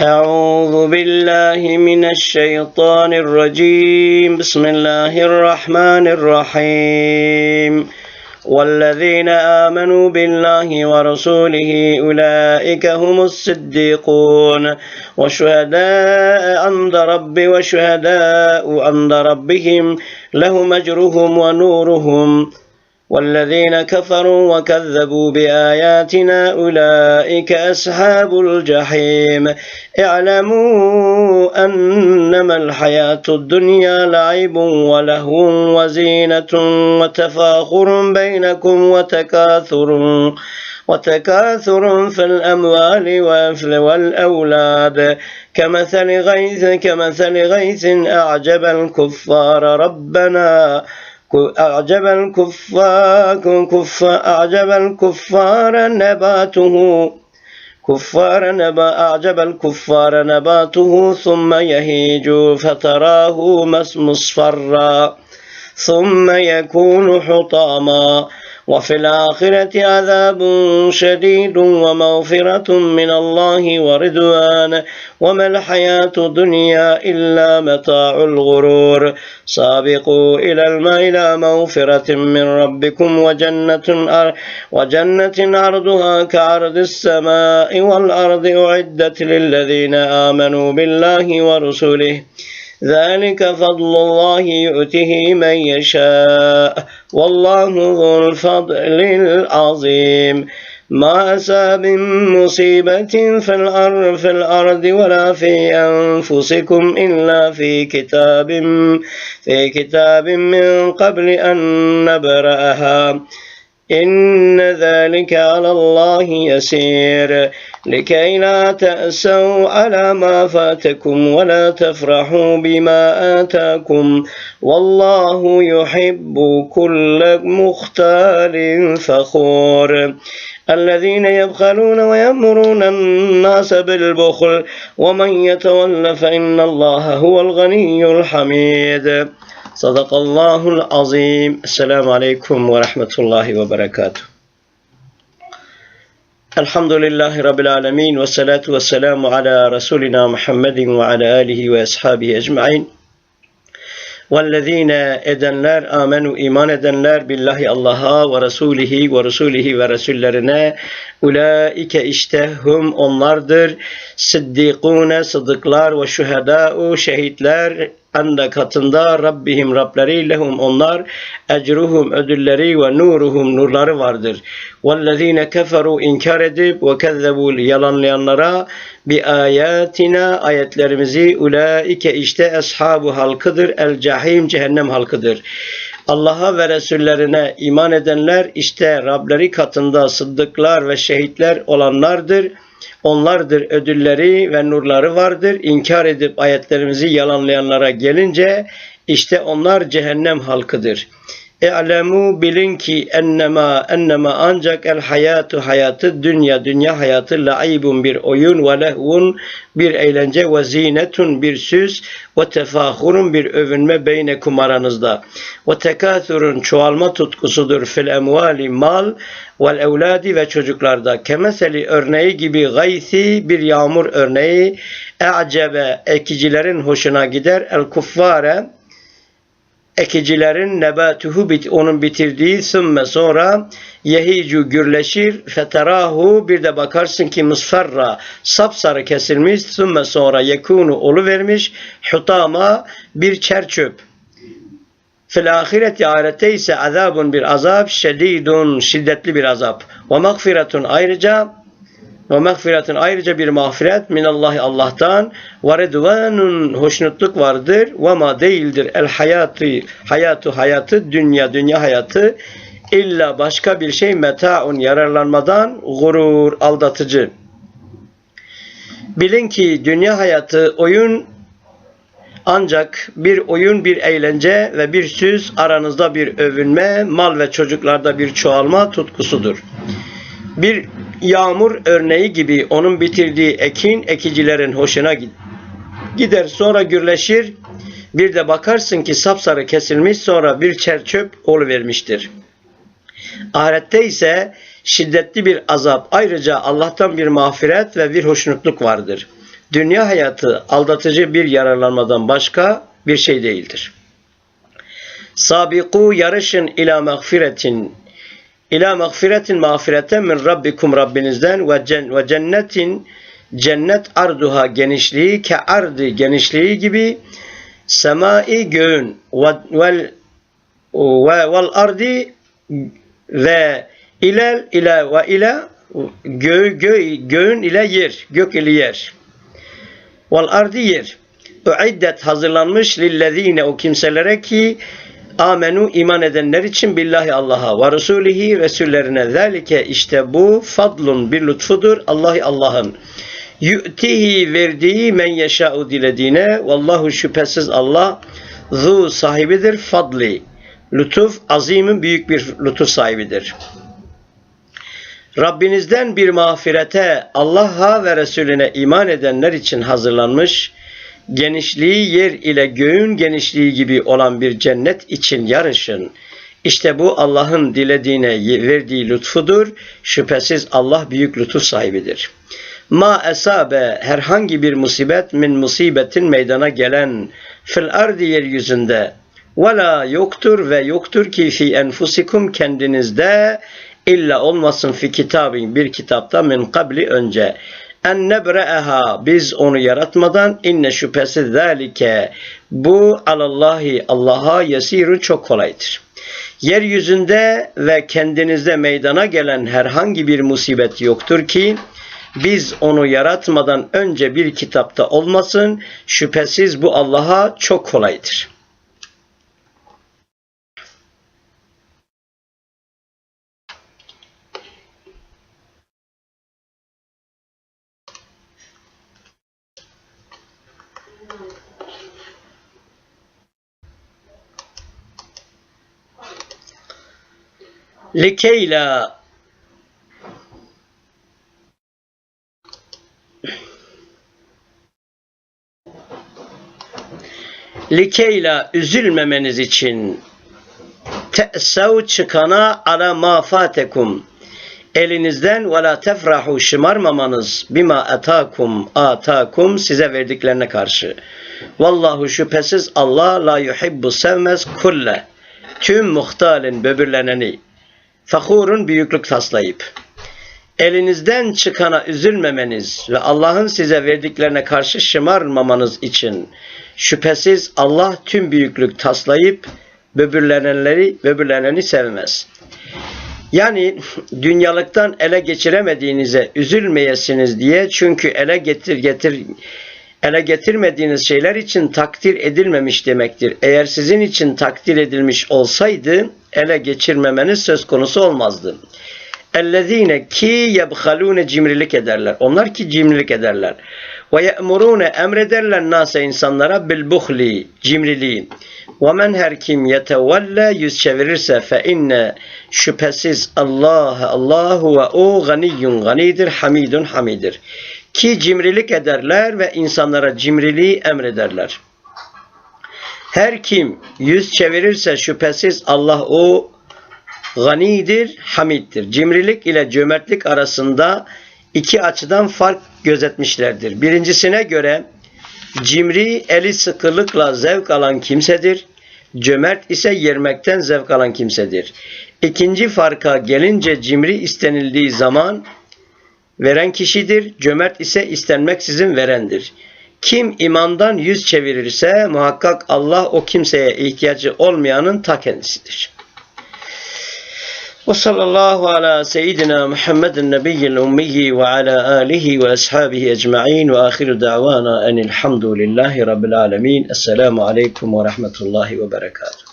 أعوذ بالله من الشيطان الرجيم. بسم الله الرحمن الرحيم. والذين آمنوا بالله ورسوله أولئك هم الصديقون. والشهداء عند رب وشهداء عند ربهم. لهم أجرهم ونورهم. والذين كفروا وكذبوا بآياتنا أولئك أصحاب الجحيم. اعلموا أنما الحياة الدنيا لعب ولهو وزينة وتفاخر بينكم وتكاثر وتكاثر في الأموال والأولاد. كمثل غيث كمثل غيث أعجب الكفار. ربنا أعجب الكفار كفار أعجب الكفار نباته. كفار نبا أعجب الكفار نباته ثم يهيج فتراه مصفرا. ثم يكون حطاما. وفي الآخرة عذاب شديد ومغفرة من الله ورضوان. وما الحياة الدنيا إلا متاع الغرور. سابقوا إلى إلى مغفرة من ربكم وجنة وجنة عرضها كعرض السماء والأرض أعدت للذين آمنوا بالله ورسله. ذلك فضل الله يؤته من يشاء. والله ذو الفضل العظيم. ما أصاب من مصيبة في الأرض, في الأرض ولا في أنفسكم إلا في كتاب في كتاب من قبل أن نبرأها. إن ذلك على الله يسير. لكي لا تأسوا على ما فاتكم ولا تفرحوا بما آتاكم والله يحب كل مختال فخور. الذين يبخلون ويأمرون الناس بالبخل ومن يتول فإن الله هو الغني الحميد. صدق الله العظيم. السلام عليكم ورحمة الله وبركاته. الحمد لله رب العالمين والصلاة والسلام على رسولنا محمد وعلى آله وأصحابه أجمعين والذين إدنلر آمنوا إيمان إدنلر بالله الله ورسوله ورسوله ورسولنا أولئك اشتهم أنلردر صديقون صدقلار وشهداء شهيدلر anda katında Rabbihim Rableri lehum onlar ecruhum ödülleri ve nuruhum nurları vardır. Vellezine keferu inkar edip ve kezzebu yalanlayanlara bi ayatina ayetlerimizi ulaike işte ashabu halkıdır el cahim cehennem halkıdır. Allah'a ve Resullerine iman edenler işte Rableri katında sıddıklar ve şehitler olanlardır. Onlardır ödülleri ve nurları vardır. İnkar edip ayetlerimizi yalanlayanlara gelince işte onlar cehennem halkıdır. E'lemu bilin ki ennema ennema ancak el hayatu hayatı dünya dünya hayatı laibun bir oyun ve lehvun bir eğlence ve zinetun bir süs ve tefahurun bir övünme beynekum aranızda ve tekathurun çoğalma tutkusudur fil emvali mal vel evladi ve çocuklarda. Kemeseli örneği gibi gaysi bir yağmur örneği e'cebe ekicilerin hoşuna gider. El kuffare ekicilerin nebatuhu bit onun bitirdiği sümme sonra yehicu gürleşir feterahu bir de bakarsın ki musferra sapsarı kesilmiş sümme sonra yekunu olu vermiş hutama bir çerçöp Fil ahireti ahirette ise azabun bir azap şedidun şiddetli bir azap. Ve mağfiretun ayrıca ve mağfiretun ayrıca bir mağfiret minallahi Allah'tan ve redvanun hoşnutluk vardır ve ma değildir el hayatı hayatı hayatı dünya dünya hayatı illa başka bir şey metaun yararlanmadan gurur aldatıcı. Bilin ki dünya hayatı oyun ancak bir oyun, bir eğlence ve bir süs aranızda bir övünme, mal ve çocuklarda bir çoğalma tutkusudur. Bir yağmur örneği gibi onun bitirdiği ekin ekicilerin hoşuna gider sonra gürleşir. Bir de bakarsın ki sapsarı kesilmiş sonra bir çerçöp vermiştir. Ahirette ise şiddetli bir azap ayrıca Allah'tan bir mağfiret ve bir hoşnutluk vardır. Dünya hayatı aldatıcı bir yararlanmadan başka bir şey değildir. Sabiku yarışın ila mağfiretin ila mağfiretin mağfirete min rabbikum Rabbinizden ve, cen, ve cennetin cennet arduha genişliği ke ardı genişliği gibi semai göğün ve vel ve vel ardi ve ilel ile ve ile gö, gö, göğün ile yer gök ile yer. Vel ardi yer. Uiddet hazırlanmış lillezine o kimselere ki amenu iman edenler için billahi Allah'a ve Resulihi Resullerine zelike işte bu fadlun bir lütfudur Allahi Allah'ın yu'tihi verdiği men yeşâ'u dilediğine vallahu şüphesiz Allah zu sahibidir fadli lütuf azimin büyük bir lütuf sahibidir. Rabbinizden bir mağfirete Allah'a ve Resulüne iman edenler için hazırlanmış genişliği yer ile göğün genişliği gibi olan bir cennet için yarışın. İşte bu Allah'ın dilediğine verdiği lütfudur. Şüphesiz Allah büyük lütuf sahibidir. Ma esabe herhangi bir musibet min musibetin meydana gelen fil ardi yeryüzünde Vela yoktur ve yoktur ki fi enfusikum kendinizde illa olmasın fi kitabin bir kitapta min kabli önce en nebre'eha biz onu yaratmadan inne şüphesiz zalike bu alallahi Allah'a yesirun çok kolaydır. Yeryüzünde ve kendinizde meydana gelen herhangi bir musibet yoktur ki biz onu yaratmadan önce bir kitapta olmasın şüphesiz bu Allah'a çok kolaydır. Likeyla Likeyla üzülmemeniz için te'sev çıkana ala ma fatekum elinizden ve la tefrahu şımarmamanız bima atakum atakum size verdiklerine karşı. Vallahu şüphesiz Allah la yuhibbu sevmez kulle. Tüm muhtalin böbürleneni fakurun büyüklük taslayıp elinizden çıkana üzülmemeniz ve Allah'ın size verdiklerine karşı şımarmamanız için şüphesiz Allah tüm büyüklük taslayıp böbürlenenleri böbürleneni sevmez. Yani dünyalıktan ele geçiremediğinize üzülmeyesiniz diye çünkü ele getir getir ele getirmediğiniz şeyler için takdir edilmemiş demektir. Eğer sizin için takdir edilmiş olsaydı ele geçirmemeniz söz konusu olmazdı. Ellezine ki yebhalune cimrilik ederler. Onlar ki cimrilik ederler. Ve ye'murune emrederler nase insanlara bil buhli cimriliği. Ve men her kim yetevelle yüz çevirirse fe inne şüphesiz Allah Allahu ve o ganiyyun ganidir hamidun hamidir. Ki cimrilik ederler ve insanlara cimriliği emrederler. Her kim yüz çevirirse şüphesiz Allah o ganidir, hamiddir. Cimrilik ile cömertlik arasında iki açıdan fark gözetmişlerdir. Birincisine göre cimri eli sıkılıkla zevk alan kimsedir. Cömert ise yermekten zevk alan kimsedir. İkinci farka gelince cimri istenildiği zaman veren kişidir. Cömert ise istenmeksizin verendir. Kim imandan yüz çevirirse muhakkak Allah o kimseye ihtiyacı olmayanın ta kendisidir. Ve sallallahu ala seyyidina Muhammedin nebiyyil ummiyi ve ala alihi ve ashabihi ecma'in ve ahiru da'vana enilhamdülillahi rabbil alemin. Esselamu aleyküm ve rahmetullahi ve berekatuhu.